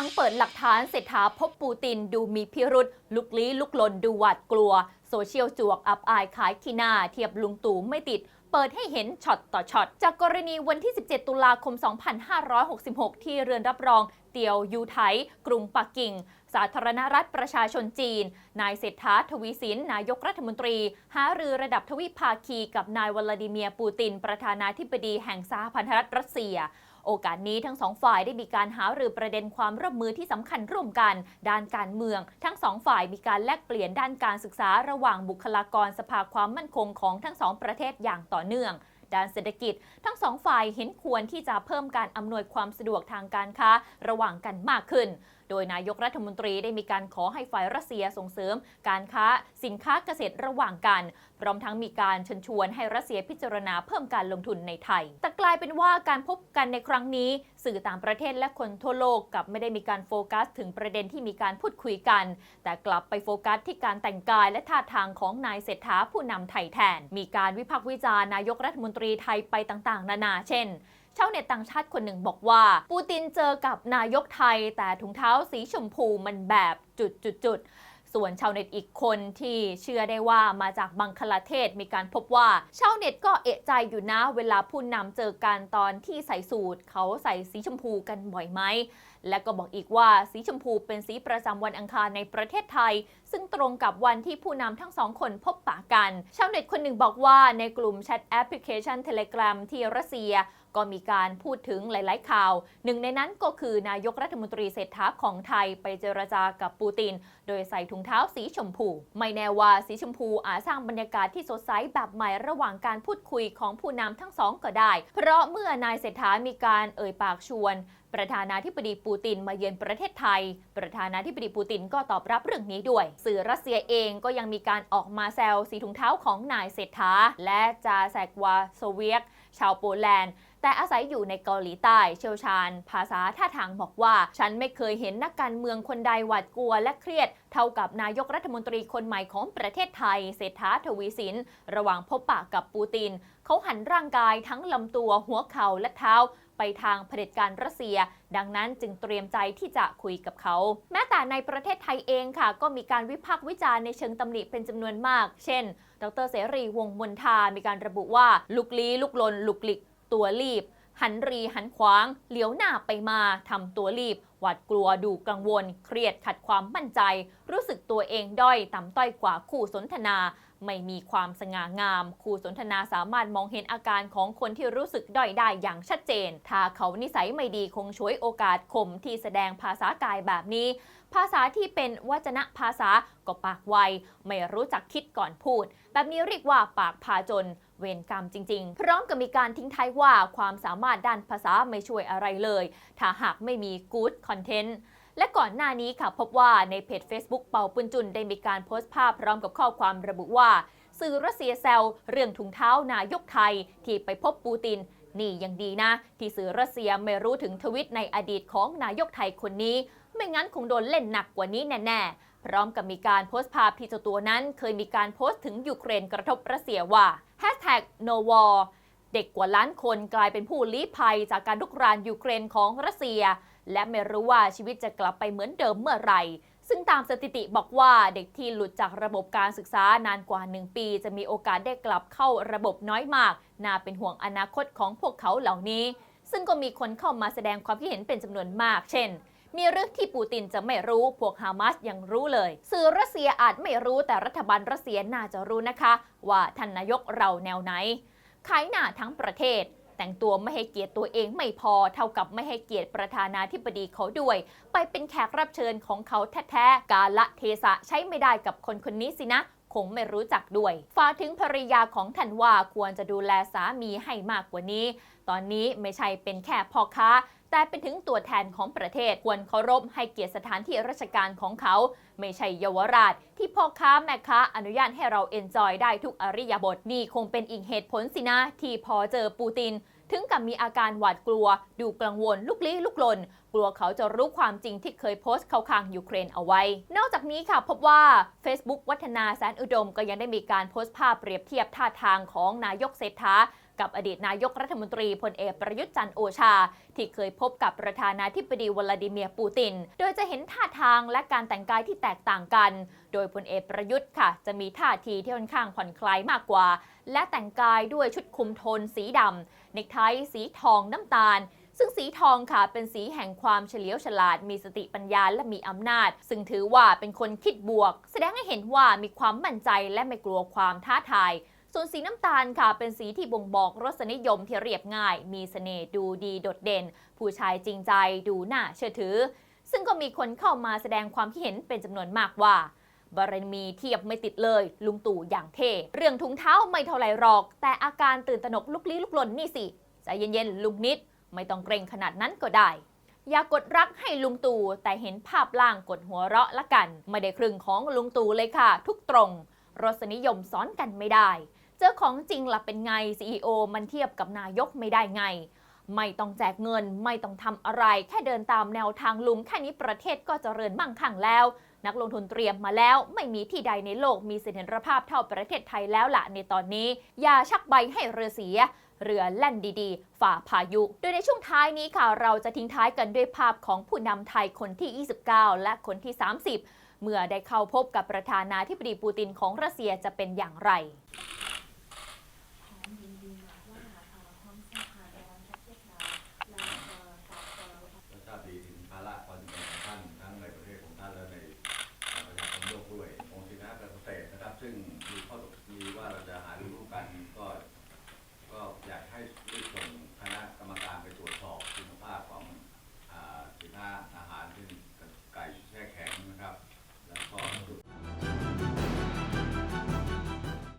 ังเปิดหลักฐานเศรษฐาพบปูตินดูมีพิรุษลุกลี้ลุกลนดูหวาดกลัว โซเชียลจวกอับอายขายขีหนาเทียบลุงตู่ไม่ติด เปิดให้เห็นช็อตต่อช็อต จากกรณีวันที่ 17 ตุลาคม 2566 ที่เรือนรับรองเตียวยูไทกรุงปักกิ่ง สาธารณรัฐประชาชนจีน นายเศรษฐาทวีสิน นายกรัฐมนตรี หารือระดับทวิภาคีกับนายวลาดิเมียร์ปูติน ประธานาธิบดีแห่งสหพันธรัฐรัสเซีย โอกาสนี้ทั้งสองฝ่ายได้มีการหารือประเด็นความร่วมมือที่สำคัญร่วมกัน ด้านการเมือง ทั้งสองฝ่ายมีการแลกเปลี่ยนด้านการศึกษาระหว่างบุคลากรสภาความมั่นคงของทั้งสองประเทศอย่างต่อเนื่องด้านเศรษฐกิจ ทั้งสองฝ่ายเห็นควรที่จะเพิ่มการอำนวยความสะดวกทางการค้า ระหว่างกันมากขึ้น โดยนายกรัฐมนตรีได้มีการขอให้ฝ่ายรัสเซียส่งเสริม การค้าสินค้าเกษตรระหว่างกัน พร้อมทั้งมีการเชิญชวนให้รัสเซียพิจารณาเพิ่มการลงทุนในไทย แต่กลายเป็นว่าการพบกันในครั้งนี้ สื่อต่างประเทศและคนทั่วโลกกลับไม่ได้มีการโฟกัส ถึงประเด็นที่มีการพูดคุยกัน แต่กลับไปโฟกัสที่การแต่งกายและท่าทางของนายเศรษฐาผู้นำไทยแทน มีการวิพากษ์วิจารณ์นายกรัฐมนตรีไทยไปต่างๆ นานา เช่นาวเน็ตต่างชาติคนหนึ่งบอกว่า ปูตินเจอกับนายกไทย แต่ถุงเท้าสีชมพูมันแบบจุดจุดจุดๆส่วนชาวเน็ตอีกคนที่เชื่อได้ว่ามาจากบังคลาเทศมีการพบว่า ชาวเน็ตก็เอะใจอยู่นะเวลาผู้นำเจอกันตอนที่ใส่สูตร เขาใส่สีชมพูกันบ่อยไหม และก็บอกอีกว่าสีชมพูเป็นสีประจำวันอังคารในประเทศไทย ซึ่งตรงกับวันที่ผู้นำทั้งสองคนพบปะกัน ชาวเน็ตคนหนึ่งบอกว่าในกลุ่มแชทแอปพลิเคชัน Telegram ที่รัสเซีย ก็มีการพูดถึงหลาย ๆ ข่าว หนึ่งในนั้นก็คือนายกรัฐมนตรีเศรษฐาของไทยไปเจรจากับปูติน โดยใส่ถุงเท้าสีชมพู ไม่แน่ว่าสีชมพูอาจสร้างบรรยากาศที่สดใสแบบใหม่ระหว่างการพูดคุยของผู้นำทั้งสองก็ได้ เพราะเมื่อนายเศรษฐามีการเอ่ยปากชวน ประธานาธิบดีปูตินมาเยือนประเทศไทย ประธานาธิบดีปูตินก็ตอบรับเรื่องนี้ด้วย สื่อรัสเซียเองก็ยังมีการออกมาแซวสีถุงเท้าของนายเศรษฐาและจาแซกวาโซเวียกชาวโปแลนด์ แต่อาศัยอยู่ในเกาหลีใต้เชี่ยวชาญ ภาษาท่าทางบอกว่า ฉันไม่เคยเห็นนักการเมืองคนใดหวาดกลัวและเครียด เท่ากับนายกรัฐมนตรีคนใหม่ของประเทศไทย เศรษฐาทวีสิน ระหว่างพบปะกับปูติน เขาหันร่างกายทั้งลำตัวหัวเข่าและเท้าไปทางเผด็จการรัสเซีย ดังนั้นจึงเตรียมใจที่จะคุยกับเขา แม้แต่ในประเทศไทยเองค่ะ ก็มีการวิพากษ์วิจารณ์ในเชิงตำหนิเป็นจำนวนมาก เช่น ดรเสรีวงมนทา มีการระบุว่า ลุกลี้ลุกลนลุกลิก ตัวรีบ หันรีหันขวาง เหลียวหน้าไปมาทำตัวรีบ หวาดกลัวดูกังวล เครียดขัดความมั่นใจ รู้สึกตัวเองด้อยต่ำต้อยกว่าคู่สนทนาไม่มีความสง่างามคู่สนทนาสามารถมองเห็นอาการของคนที่รู้สึกด้อยได้อย่างชัดเจน ถ้าเขานิสัยไม่ดีคงช่วยโอกาสข่มที่แสดงภาษากายแบบนี้ ภาษาที่เป็นวจนะภาษาก็ปากไว ไม่รู้จักคิดก่อนพูด แบบนี้เรียกว่าปากพาจนเวรกรรมจริงๆ พร้อมกับมีการทิ้งท้ายว่าความสามารถด้านภาษาไม่ช่วยอะไรเลย ถ้าหากไม่มี good content และก่อนหน้านี้ค่ะพบว่าในเพจ Facebook เป่าปุนจุนได้มีการโพสต์ภาพพร้อมกับข้อความระบุว่า สื่อรัสเซียแซวเรื่องถุงเท้านายกไทย ที่ไปพบปูติน นี่ยังดีนะ ที่สื่อรัสเซียไม่รู้ถึงทวิตในอดีตของนายกไทยคนนี้ ไม่งั้นคงโดนเล่นหนักกว่านี้แน่ๆ พร้อมกับมีการโพสต์ภาพที่เจ้าตัวนั้น เคยมีการโพสต์ถึงยูเครนกระทบรัสเซียว่า hashtag no war เด็กกว่าล้านคนกลายเป็นผู้ลี้ภัยจากการลุกรานยูเครนของรัสเซีย และไม่รู้ว่าชีวิตจะกลับไปเหมือนเดิมเมื่อไหร่ ซึ่งตามสถิติบอกว่าเด็กที่หลุดจากระบบการศึกษานานกว่า 1 ปี จะมีโอกาสได้กลับเข้าระบบน้อยมาก น่าเป็นห่วงอนาคตของพวกเขาเหล่านี้ ซึ่งก็มีคนเข้ามาแสดงความคิดเห็นเป็นจำนวนมาก เช่น มีเรื่องที่ปูตินจะไม่รู้ พวกฮามาสยังรู้เลย สื่อรัสเซียอาจไม่รู้แต่รัฐบาลรัสเซียน่าจะรู้นะคะ ว่าท่านนายกเราแนวไหน ขายหน้าทั้งประเทศ แต่งตัวไม่ให้เกียรติตัวเองไม่พอเท่ากับไม่ให้เกียรติประธานาธิบดีเขาด้วย ไปเป็นแขกรับเชิญของเขาแท้ๆ กาละเทศะใช้ไม่ได้กับคนคนนี้สินะคงไม่รู้จักด้วย ฝากถึงภรรยาของท่านว่าควรจะดูแลสามีให้มากกว่านี้ ตอนนี้ไม่ใช่เป็นแค่พ่อค้า แต่เป็นถึงตัวแทนของประเทศควรเคารพให้เกียรติสถานที่ราชการของเขา ไม่ใช่เยาวราช ที่พ่อค้าแม่ค้าอนุญาตให้เราเอนจอยได้ทุกอริยาบทนี่คงเป็นอีกเหตุผลสินะที่พอเจอปูติน ถึงกับมีอาการหวาดกลัว ดูกังวลลุกลี้ลุกลน กลัวเขาจะรู้ความจริงที่เคยโพสต์เข้าข้างยูเครนเอาไว้ นอกจากนี้ค่ะพบว่า Facebook วัฒนาแสนอุดมก็ยังได้มีการโพสต์ภาพเปรียบเทียบท่าทางของนายกเศรษฐากับอดีตนายกรัฐมนตรีพลเอกประยุทธ์จันโอชา ที่เคยพบกับประธานาธิบดีวลาดิเมียร์ปูติน โดยจะเห็นท่าทางและการแต่งกายที่แตกต่างกัน โดยพลเอกประยุทธ์ค่ะ จะมีท่าทีที่ค่อนข้างผ่อนคลายมากกว่า และแต่งกายด้วยชุดคุมโทนสีดำเนคไทสีทองน้ำตาลซึ่งสีทองค่ะเป็นสีแห่งความเฉลียวฉลาด มีสติปัญญาและมีอำนาจ ซึ่งถือว่าเป็นคนคิดบวก แสดงให้เห็นว่ามีความมั่นใจและไม่กลัวความท้าทาย ส่วนสีน้ำตาลค่ะเป็นสีที่บ่งบอกรสนิยมที่เรียบง่าย มีเสน่ห์ดูดีโดดเด่น ผู้ชายจริงใจดูน่าเชื่อถือ ซึ่งก็มีคนเข้ามาแสดงความคิดเห็นเป็นจำนวนมากว่า บารมีเทียบไม่ติดเลย ลุงตู่อย่างเท่เรื่องถุงเท้าไม่เท่าไหร่หรอก แต่อาการตื่นตระหนกลุกลี้ลุกลนนี่สิใจเย็นๆลุงนิด ไม่ต้องเกรงขนาดนั้นก็ได้ อย่ากดรักให้ลุงตู่แต่เห็นภาพล่างกดหัวเราะละกัน ไม่ได้ครึ่งของลุงตู่เลยค่ะ ทุกตรง รสนิยมซ้อนกันไม่ได้ เจอของจริงล่ะเป็นไง CEO มันเทียบกับนายกไม่ได้ไง ไม่ต้องแจกเงิน ไม่ต้องทำอะไร แค่เดินตามแนวทางลุงแค่นี้ประเทศก็จเจริญมั่งคั่งแล้ว นักลงทุนเตรียมมาแล้ว ไม่มีที่ใดในโลกมีเสถียรภาพเท่าประเทศไทยแล้วละในตอนนี้ อย่าชักใบให้เรือเสีย เรือแล่นดีๆ ฝ่าพายุ โดยในช่วงท้ายนี้ค่ะเราจะทิ้งท้ายกันด้วยภาพของผู้นำไทยคนที่ 29 และคนที่ 30 เมื่อได้เข้าพบกับประธานาธิบดีปูตินของรัสเซียจะเป็นอย่างไร